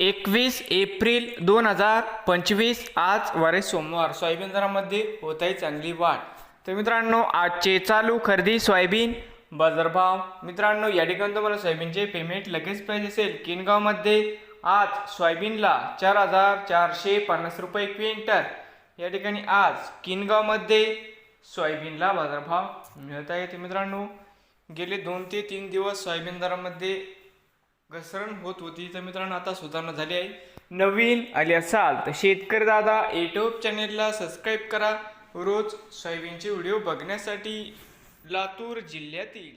एकवीस एप्रिल दोन हजार पंचवीस आज वारे सोमवार. सोयाबीन दरामध्ये होत आहे चांगली वाढ. तर मित्रांनो आजचे चालू खरेदी सोयाबीन बाजारभाव. मित्रांनो या ठिकाणी तुम्हाला सोयाबीनचे पेमेंट लगेच पाहिजे असेल. किनगावमध्ये आज सोयाबीनला चार हजार चारशे पन्नास रुपये क्विंटल. या ठिकाणी आज किनगावमध्ये सोयाबीनला बाजारभाव मिळत आहे. मित्रांनो गेले दोन ते तीन दिवस सोयाबीन दरामध्ये घसरण होत होती. तर मित्रांनो आता सुधारणा झाली आहे. नवीन आले असाल तर शेतकरी दादा यूट्यूब चॅनेलला सबस्क्राईब करा. रोज सोयाबीनचे व्हिडिओ बघण्यासाठी लातूर जिल्ह्यातील